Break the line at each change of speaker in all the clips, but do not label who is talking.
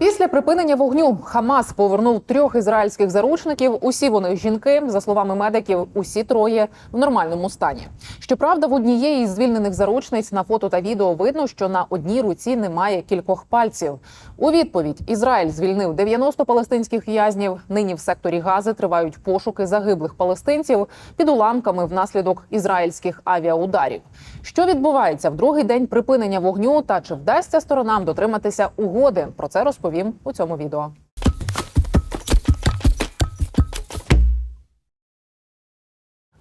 You. Після припинення вогню Хамас повернув трьох ізраїльських заручників. Усі вони жінки, за словами медиків, усі троє в нормальному стані. Щоправда, в однієї із звільнених заручниць на фото та відео видно, що на одній руці немає кількох пальців. У відповідь Ізраїль звільнив 90 палестинських в'язнів. Нині в секторі Гази тривають пошуки загиблих палестинців під уламками внаслідок ізраїльських авіаударів. Що відбувається в другий день припинення вогню та чи вдасться сторонам дотриматися угоди? Про це розповім у цьому відео.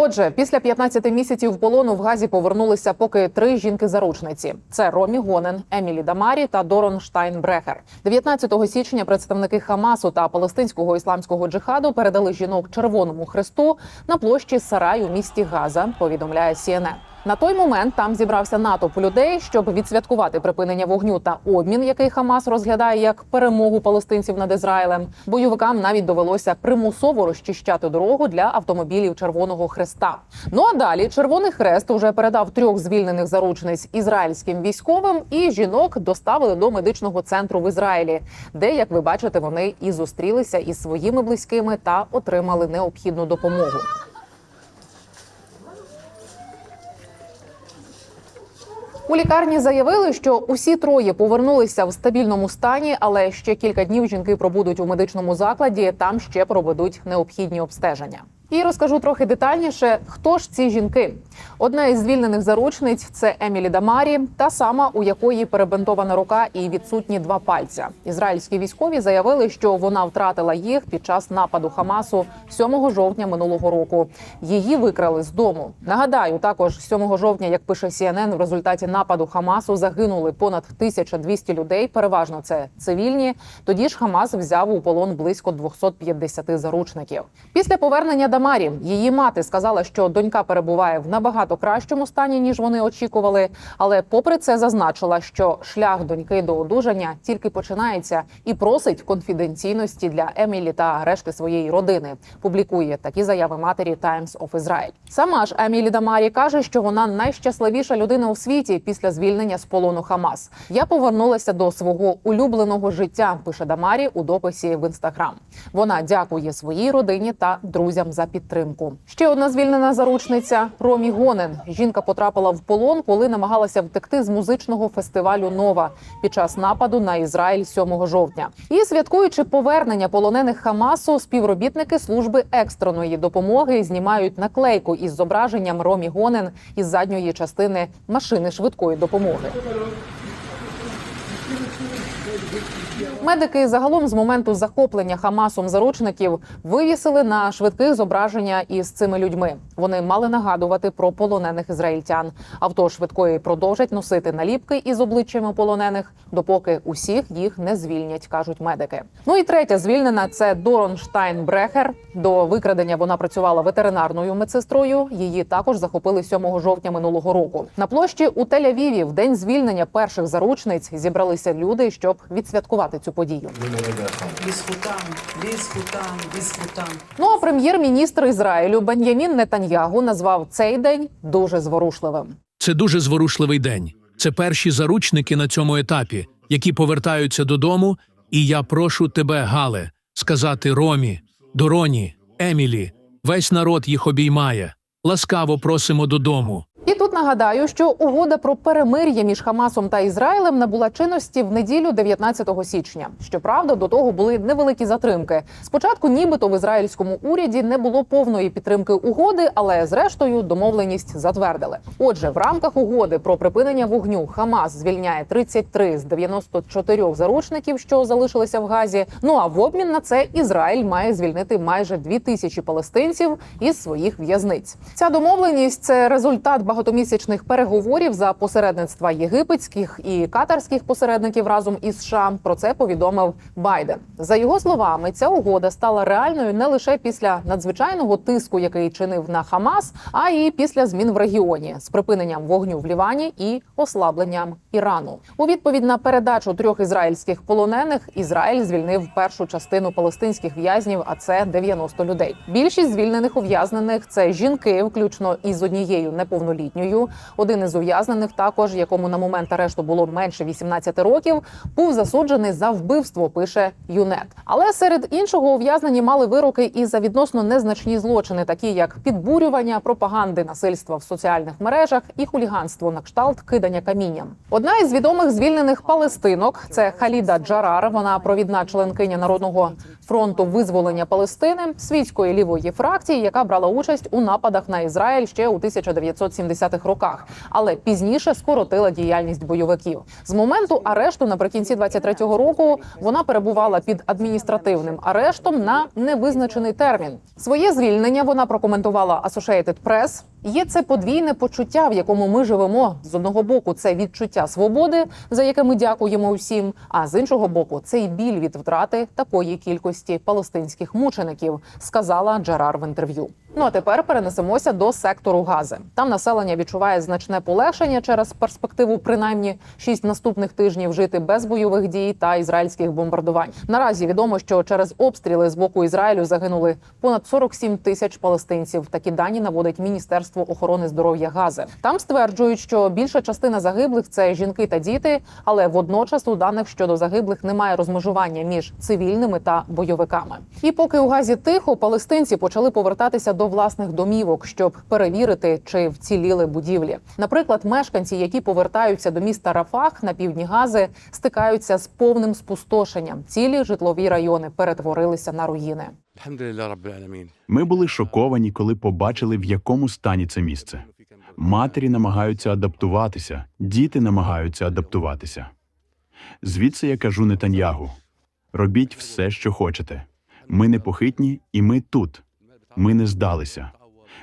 Отже, після 15 місяців полону в Газі повернулися поки три жінки-заручниці: це Ромі Гонен, Емілі Дамарі та Дорон Штайнбрехер. 19 січня представники Хамасу та палестинського ісламського джихаду передали жінок Червоному Хресту на площі Сарай у місті Газа. Повідомляє CNN. На той момент там зібрався натовп людей, щоб відсвяткувати припинення вогню та обмін, який Хамас розглядає як перемогу палестинців над Ізраїлем. Бойовикам навіть довелося примусово розчищати дорогу для автомобілів Червоного Хреста. Ну а далі Червоний Хрест уже передав трьох звільнених заручниць ізраїльським військовим, і жінок доставили до медичного центру в Ізраїлі, де, як ви бачите, вони і зустрілися із своїми близькими та отримали необхідну допомогу. У лікарні заявили, що усі троє повернулися в стабільному стані, але ще кілька днів жінки пробудуть у медичному закладі. Там ще проведуть необхідні обстеження. І розкажу трохи детальніше, хто ж ці жінки. Одна із звільнених заручниць це Емілі Дамарі, та сама, у якої перебинтована рука і відсутні два пальця. Ізраїльські військові заявили, що вона втратила їх під час нападу Хамасу 7 жовтня минулого року. Її викрали з дому. Нагадаю, також 7 жовтня, як пише CNN, в результаті нападу Хамасу загинули понад 1200 людей. Переважно це цивільні. Тоді ж Хамас взяв у полон близько 250 заручників. Після повернення Дамарі її мати сказала, що донька перебуває в набагато кращому стані ніж вони очікували. Але, попри це, зазначила, що шлях доньки до одужання тільки починається і просить конфіденційності для Емілі та решти своєї родини. Публікує такі заяви матері Times of Israel. Сама ж Емілі Дамарі каже, що вона найщасливіша людина у світі після звільнення з полону Хамас. Я повернулася до свого улюбленого життя. Пише Дамарі у дописі в інстаграм. Вона дякує своїй родині та друзям за підтримку. Ще одна звільнена заручниця Ромі Гонен. Жінка потрапила в полон, коли намагалася втекти з музичного фестивалю Нова під час нападу на Ізраїль 7 жовтня. І святкуючи повернення полонених Хамасу, співробітники служби екстреної допомоги знімають наклейку із зображенням Ромі Гонен із задньої частини машини швидкої допомоги. Медики загалом з моменту захоплення Хамасом заручників вивісили на швидких зображення із цими людьми. Вони мали нагадувати про полонених ізраїльтян. Авто швидкої продовжать носити наліпки із обличчями полонених, допоки усіх їх не звільнять, кажуть медики. Ну і третя звільнена це Дорон Штайнбрехер. До викрадення вона працювала ветеринарною медсестрою. Її також захопили 7 жовтня минулого року. На площі у Тель-Авіві в день звільнення перших заручниць зібралися люди, щоб щоб відсвяткувати цю подію. Ну а прем'єр-міністр Ізраїлю Бен'ямін Нетаньягу назвав цей день дуже зворушливим.
Це дуже зворушливий день. Це перші заручники на цьому етапі, які повертаються додому. І я прошу тебе, Гале, сказати Ромі, Дороні, Емілі. Весь народ їх обіймає. Ласкаво просимо додому.
І тут нагадаю, що угода про перемир'я між Хамасом та Ізраїлем набула чинності в неділю 19 січня. Щоправда, до того були невеликі затримки. Спочатку, нібито в ізраїльському уряді не було повної підтримки угоди, але зрештою домовленість затвердили. Отже, в рамках угоди про припинення вогню Хамас звільняє 33 з 94 заручників, що залишилися в Газі. Ну а в обмін на це Ізраїль має звільнити майже 2 тисячі палестинців із своїх в'язниць. Ця домовленість це результат багатомісячних переговорів за посередництва єгипетських і катарських посередників разом із США. Про це повідомив Байден. За його словами, ця угода стала реальною не лише після надзвичайного тиску, який чинив на Хамас, а й після змін в регіоні з припиненням вогню в Лівані і ослабленням Ірану. У відповідь на передачу трьох ізраїльських полонених Ізраїль звільнив першу частину палестинських в'язнів, а це 90 людей. Більшість звільнених ув'язнених це жінки, включно із однією неповнолітньою неповнолітньою. Один із ув'язнених, також якому на момент арешту було менше 18 років, був засуджений за вбивство. Пише ЮНЕТ. Але серед іншого ув'язнені мали вироки і за відносно незначні злочини, такі як підбурювання, пропаганди насильства в соціальних мережах і хуліганство на кшталт кидання камінням. Одна із відомих звільнених палестинок це Халіда Джарар. Вона провідна членкиня народного фронту визволення Палестини, світської лівої фракції, яка брала участь у нападах на Ізраїль ще у 1970-х роках, але пізніше скоротила діяльність бойовиків. З моменту арешту наприкінці 23-го року вона перебувала під адміністративним арештом на невизначений термін. Своє звільнення вона прокоментувала Associated Press. Є це подвійне почуття, в якому ми живемо. З одного боку, це відчуття свободи, за яке ми дякуємо усім. А з іншого боку, цей біль від втрати такої кількості палестинських мучеників, сказала Джерар в інтерв'ю. Ну а тепер перенесемося до сектору Гази. Там населення відчуває значне полегшення через перспективу, принаймні шість наступних тижнів жити без бойових дій та ізраїльських бомбардувань. Наразі відомо, що через обстріли з боку Ізраїлю загинули понад 47 тисяч палестинців. Такі дані наводить Міністерство охорони здоров'я Гази. Там стверджують, що більша частина загиблих це жінки та діти, але водночас у даних щодо загиблих немає розмежування між цивільними та бойовиками. І поки у газі тихо, палестинці почали повертатися до власних домівок, щоб перевірити, чи вціліли будівлі. Наприклад, мешканці, які повертаються до міста Рафах на півдні Гази, стикаються з повним спустошенням. Цілі житлові райони перетворилися на руїни.
Ми були шоковані, коли побачили, в якому стані це місце. Матері намагаються адаптуватися, діти намагаються адаптуватися. Звідси я кажу Нетаньягу: робіть все, що хочете. Ми непохитні, і ми тут. Ми не здалися.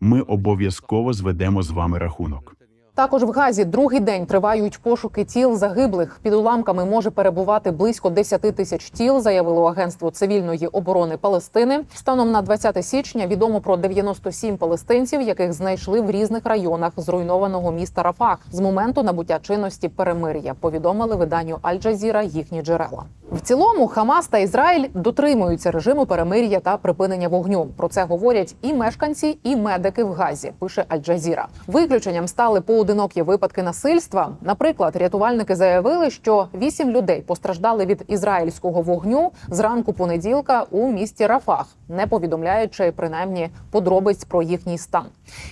Ми обов'язково зведемо з вами рахунок.
Також в Газі другий день тривають пошуки тіл загиблих. Під уламками може перебувати близько 10 тисяч тіл, заявило агентство цивільної оборони Палестини. Станом на 20 січня відомо про 97 палестинців, яких знайшли в різних районах зруйнованого міста Рафах з моменту набуття чинності перемир'я. Повідомили виданню Аль-Джазіра їхні джерела. В цілому Хамас та Ізраїль дотримуються режиму перемир'я та припинення вогню. Про це говорять і мешканці, і медики в Газі. Пише Аль-Джазіра. Виключенням стали поодинокі випадки насильства. Наприклад, рятувальники заявили, що вісім людей постраждали від ізраїльського вогню зранку понеділка у місті Рафах, не повідомляючи принаймні подробиць про їхній стан.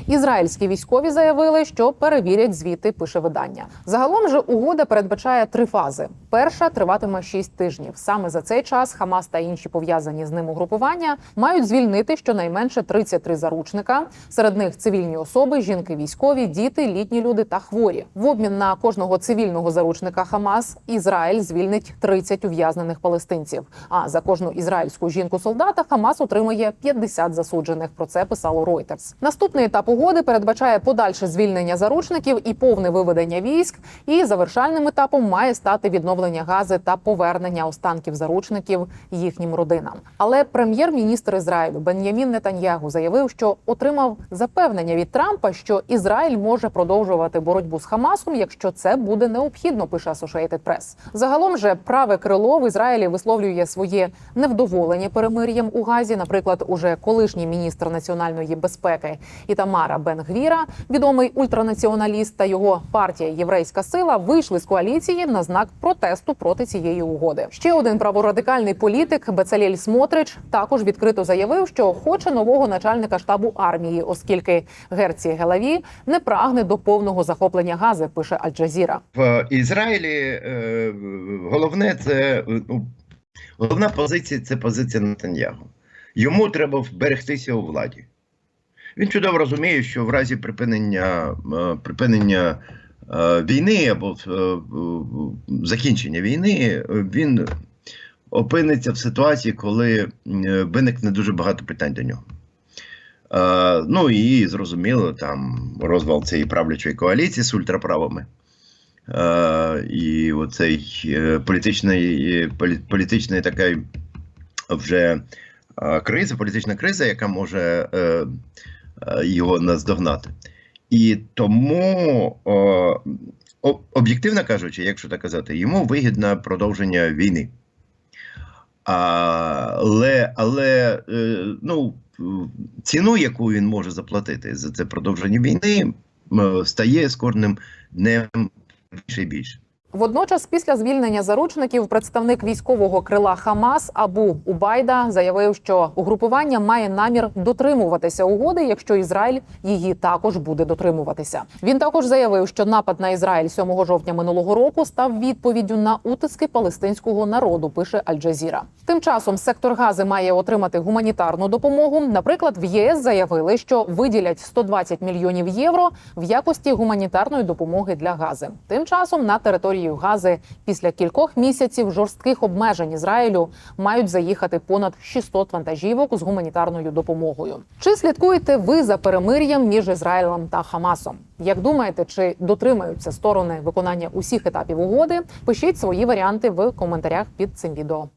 Ізраїльські військові заявили, що перевірять звіти. Пише видання. Загалом же угода передбачає три фази. Перша триватиме шість тижнів. Саме за цей час Хамас та інші пов'язані з ним угрупування мають звільнити щонайменше 33 заручника. Серед них цивільні особи, жінки, військові, діти, літні люди та хворі. В обмін на кожного цивільного заручника Хамас Ізраїль звільнить 30 ув'язнених палестинців. А за кожну ізраїльську жінку солдата Хамас отримує 50 засуджених. Про це писало Reuters. Наступний етап угоди передбачає подальше звільнення заручників і повне виведення військ. І завершальним етапом має стати відновлення гази та повернення останків заручників їхнім родинам. Але прем'єр-міністр Ізраїлю Бен'ямін Нетаньягу заявив, що отримав запевнення від Трампа, що Ізраїль може продовжувати боротьбу з Хамасом, якщо це буде необхідно. Пише Associated Press. Загалом же праве крило в Ізраїлі висловлює своє невдоволення перемир'ям у Газі. Наприклад, уже колишній міністр національної безпеки Ітамара Бен-Гвіра, відомий ультранаціоналіст та його партія Єврейська сила вийшли з коаліції на знак протесту проти цієї угоди. Ще один праворадикальний політик Бецалєль Смотрич також відкрито заявив, що хоче нового начальника штабу армії, оскільки Герці Гелаві не прагне до повного захоплення Гази. Пише Аль-Джазіра.
в Ізраїлі е, головне це ну, головна позиція це позиція Нетаньягу. Йому треба вберегтися у владі. Він чудово розуміє, що в разі припинення, е, припинення е, війни або е, е, закінчення війни е, він опиниться в ситуації, коли е, виникне дуже багато питань до нього. Е, ну і зрозуміло, там розвал цієї правлячої коаліції з ультраправими. Е, і оцей е, політичний, полі- політичний така вже криза, політична криза, яка може його наздогнати. І тому, об'єктивно кажучи, якщо так казати, йому вигідне продовження війни. Але, але ну, ціну, яку він може заплатити за це продовження війни, стає з кожним днем більше і більше.
Водночас, після звільнення заручників, представник військового крила Хамас Абу Убайда заявив, що угрупування має намір дотримуватися угоди, якщо Ізраїль її також буде дотримуватися. Він також заявив, що напад на Ізраїль 7 жовтня минулого року став відповіддю на утиски палестинського народу. Пише Аль-Джазіра. Тим часом сектор Гази має отримати гуманітарну допомогу. Наприклад, в ЄС заявили, що виділять 120 мільйонів євро в якості гуманітарної допомоги для Гази. Тим часом на територію Гази після кількох місяців жорстких обмежень Ізраїлю мають заїхати понад 600 вантажівок з гуманітарною допомогою. Чи слідкуєте ви за перемир'ям між Ізраїлем та Хамасом? Як думаєте, чи дотримаються сторони виконання усіх етапів угоди? Пишіть свої варіанти в коментарях під цим відео.